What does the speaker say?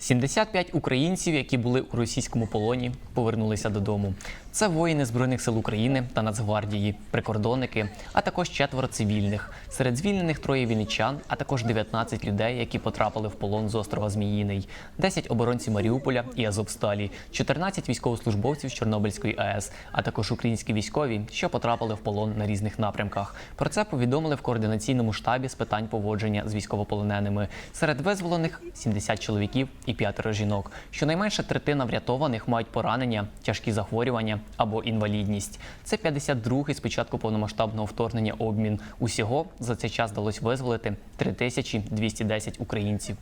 75 українців, які були у російському полоні, повернулися додому. Це воїни Збройних сил України та Нацгвардії, прикордонники, а також четверо цивільних. Серед звільнених троє вінничан, а також 19 людей, які потрапили в полон з острова Зміїний, 10 оборонців Маріуполя і Азовсталі, 14 військовослужбовців з Чорнобильської АЕС, а також українські військові, що потрапили в полон на різних напрямках. Про це повідомили в координаційному штабі з питань поводження з військовополоненими. Серед визволених 70 чоловіків і п'ятеро жінок. Щонайменше третина врятованих мають поранення, тяжкі захворювання або інвалідність. Це 52-й з початку повномасштабного вторгнення обмін. Усього за цей час вдалося визволити 3210 українців.